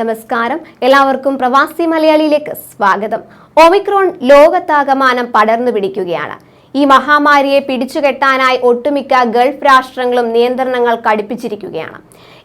നമസ്കാരം. എല്ലാവർക്കും പ്രവാസി മലയാളിയിലേക്ക് സ്വാഗതം. ഒമിക്രോൺ ലോകത്താകമാനം പടർന്നു പിടിക്കുകയാണ്. ഈ മഹാമാരിയെ പിടിച്ചുകെട്ടാനായി ഒട്ടുമിക്ക ഗൾഫ് രാഷ്ട്രങ്ങളും നിയന്ത്രണങ്ങൾ കടുപ്പിച്ചിരിക്കുകയാണ്.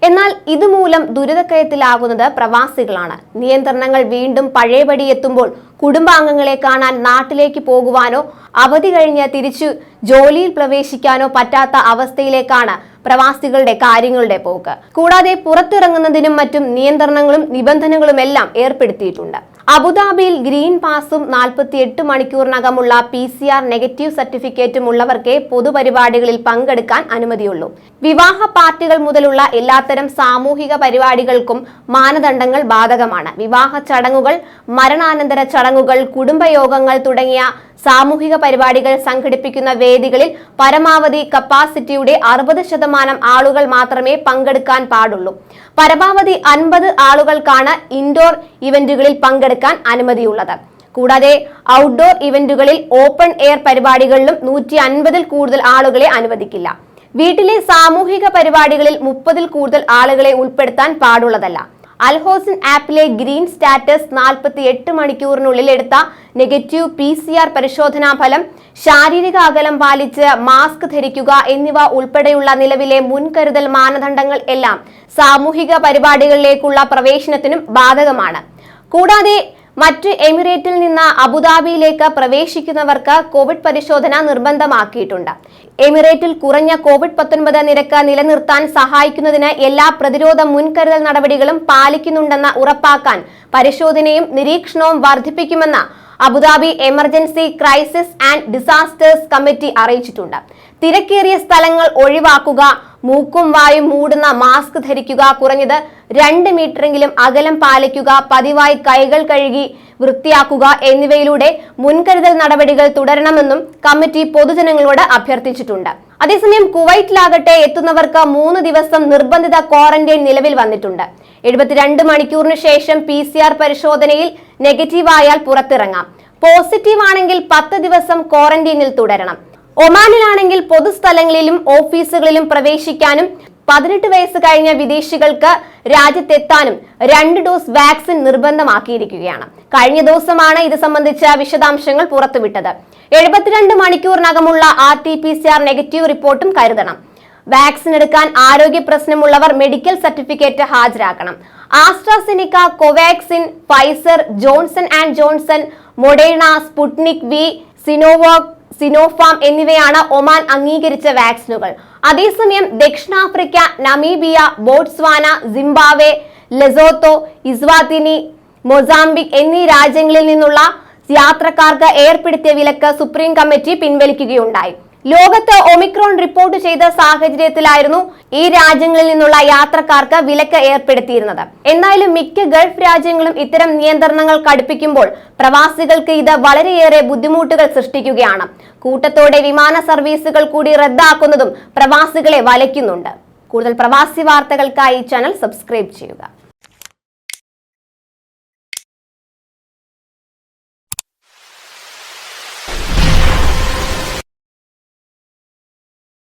എന്നാൽ ഇതുമൂലം ദുരിതക്കയത്തിലാകുന്നത് പ്രവാസികളാണ്. നിയന്ത്രണങ്ങൾ വീണ്ടും പഴയപടി എത്തുമ്പോൾ കുടുംബാംഗങ്ങളെ കാണാൻ നാട്ടിലേക്ക് പോകുവാനോ അവധി കഴിഞ്ഞ് തിരിച്ചു ജോലിയിൽ പ്രവേശിക്കാനോ പറ്റാത്ത അവസ്ഥയിലേക്കാണ് പ്രവാസികളുടെ കാര്യങ്ങളുടെ പോക്ക്. കൂടാതെ പുറത്തിറങ്ങുന്നതിനും മറ്റും നിയന്ത്രണങ്ങളും നിബന്ധനകളും എല്ലാം ഏർപ്പെടുത്തിയിട്ടുണ്ട്. അബുദാബിയിൽ ഗ്രീൻ പാസും നാൽപ്പത്തി എട്ട് മണിക്കൂറിനകമുള്ള പി സി ആർ നെഗറ്റീവ് സർട്ടിഫിക്കറ്റും ഉള്ളവർക്കേ പൊതുപരിപാടികളിൽ പങ്കെടുക്കാൻ അനുമതിയുള്ളൂ. വിവാഹ പാർട്ടികൾ മുതലുള്ള എല്ലാത്തരം സാമൂഹിക പരിപാടികൾക്കും മാനദണ്ഡങ്ങൾ ബാധകമാണ്. വിവാഹ ചടങ്ങുകൾ മരണാനന്തര ചടങ്ങുകൾ കുടുംബയോഗങ്ങൾ തുടങ്ങിയ സാമൂഹിക പരിപാടികൾ സംഘടിപ്പിക്കുന്ന വേദികളിൽ പരമാവധി കപ്പാസിറ്റിയുടെ അറുപത് ശതമാനം ആളുകൾ മാത്രമേ പങ്കെടുക്കാൻ പാടുള്ളൂ. പരമാവധി അൻപത് ആളുകൾക്കാണ് ഇൻഡോർ ഇവന്റുകളിൽ പങ്കെടുക്കാൻ അനുമതിയുള്ളത്. കൂടാതെ ഔട്ട്ഡോർ ഇവന്റുകളിൽ ഓപ്പൺ എയർ പരിപാടികളിലും നൂറ്റി അൻപതിൽ കൂടുതൽ ആളുകളെ അനുവദിക്കില്ല. വീട്ടിലെ സാമൂഹിക പരിപാടികളിൽ മുപ്പതിൽ കൂടുതൽ ആളുകളെ ഉൾപ്പെടുത്താൻ പാടുള്ളതല്ല. അൽഹോസിൻ ആപ്പിലെ ഗ്രീൻ സ്റ്റാറ്റസ് നാൽപ്പത്തി എട്ട് മണിക്കൂറിനുള്ളിൽ എടുത്ത നെഗറ്റീവ് പി സി ആർ പരിശോധനാ ഫലം ശാരീരിക അകലം പാലിച്ച് മാസ്ക് ധരിക്കുക എന്നിവ ഉൾപ്പെടെയുള്ള നിലവിലെ മുൻകരുതൽ മാനദണ്ഡങ്ങൾ എല്ലാം സാമൂഹിക പരിപാടികളിലേക്കുള്ള പ്രവേശനത്തിനും ബാധകമാണ്. കൂടാതെ മറ്റ് എമിറേറ്റിൽ നിന്ന് അബുദാബിയിലേക്ക് പ്രവേശിക്കുന്നവർക്ക് കോവിഡ് പരിശോധന നിർബന്ധമാക്കിയിട്ടുണ്ട്. എമിറേറ്റിൽ കുറഞ്ഞ കോവിഡ് പത്തൊൻപത് നിരക്ക് നിലനിർത്താൻ സഹായിക്കുന്നതിന് എല്ലാ പ്രതിരോധ മുൻകരുതൽ നടപടികളും പാലിക്കുന്നുണ്ടെന്ന് ഉറപ്പാക്കാൻ പരിശോധനയും നിരീക്ഷണവും വർദ്ധിപ്പിക്കുമെന്ന് Abu Dhabi emergency crisis and disasters committee അറിയിച്ചിട്ടുണ്ട്. തിരക്കേറിയ സ്ഥലങ്ങൾ ഒഴിവാക്കുക മൂക്കും വായും മൂടുന്ന മാസ്ക് ധരിക്കുക കുറഞ്ഞത് രണ്ട് മീറ്ററെങ്കിലും അകലം പാലിക്കുക പതിവായി കൈകൾ കഴുകി വൃത്തിയാക്കുക എന്നിവയിലൂടെ മുൻകരുതൽ നടപടികൾ തുടരണമെന്നും കമ്മിറ്റി പൊതുജനങ്ങളോട് അഭ്യർത്ഥിച്ചിട്ടുണ്ട്. അതേസമയം കുവൈറ്റിലാകട്ടെ എത്തുന്നവർക്ക് മൂന്ന് ദിവസം നിർബന്ധിത ക്വാറന്റൈൻ നിലവിൽ വന്നിട്ടുണ്ട്. എഴുപത്തിരണ്ട് മണിക്കൂറിന് ശേഷം പി സി ആർ പരിശോധനയിൽ നെഗറ്റീവായാൽ പുറത്തിറങ്ങാം. പോസിറ്റീവ് ആണെങ്കിൽ പത്ത് ദിവസം ക്വാറന്റൈനിൽ തുടരണം. ഒമാനിലാണെങ്കിൽ പൊതുസ്ഥലങ്ങളിലും ഓഫീസുകളിലും പ്രവേശിക്കാനും പതിനെട്ട് വയസ്സ് കഴിഞ്ഞ വിദേശികൾക്ക് രാജ്യത്തെത്താനും രണ്ട് ഡോസ് വാക്സിൻ നിർബന്ധമാക്കിയിരിക്കുകയാണ്. കഴിഞ്ഞ ദിവസമാണ് ഇത് സംബന്ധിച്ച വിശദാംശങ്ങൾ പുറത്തുവിട്ടത്. എഴുപത്തിരണ്ട് മണിക്കൂറിനകമുള്ള R T P C R negative റിപ്പോർട്ടും കരുതണം. വാക്സിൻ എടുക്കാൻ ആരോഗ്യ പ്രശ്നമുള്ളവർ medical certificate ഹാജരാക്കണം. AstraZeneca Covaxin Pfizer Johnson and Johnson Moderna Sputnik V Sinovac Sinopharm എന്നിവയാണ് ഒമാൻ അംഗീകരിച്ച വാക്സിനുകൾ. അതേസമയം ദക്ഷിണാഫ്രിക്ക Namibia Botswana Zimbabwe Lesotho Eswatini Mozambique എന്നീ രാജ്യങ്ങളിൽ നിന്നുള്ള യാത്രക്കാർക്ക് ഏർപ്പെടുത്തിയ വിലക്ക് സുപ്രീം കമ്മിറ്റി പിൻവലിക്കുകയുണ്ടായി. ലോകത്ത് ഒമിക്രോൺ റിപ്പോർട്ട് ചെയ്ത സാഹചര്യത്തിലായിരുന്നു ഈ രാജ്യങ്ങളിൽ നിന്നുള്ള യാത്രക്കാർക്ക് വിലക്ക് ഏർപ്പെടുത്തിയിരുന്നത്. എന്നാലും മിക്ക ഗൾഫ് രാജ്യങ്ങളും ഇത്തരം നിയന്ത്രണങ്ങൾ കടുപ്പിക്കുമ്പോൾ പ്രവാസികൾക്ക് ഇത് വളരെയേറെ ബുദ്ധിമുട്ടുകൾ സൃഷ്ടിക്കുകയാണ്. കൂട്ടത്തോടെ വിമാന സർവീസുകൾ കൂടി റദ്ദാക്കുന്നതും പ്രവാസികളെ വലയ്ക്കുന്നുണ്ട്. കൂടുതൽ പ്രവാസി വാർത്തകൾക്കായി ചാനൽ സബ്സ്ക്രൈബ് ചെയ്യുക.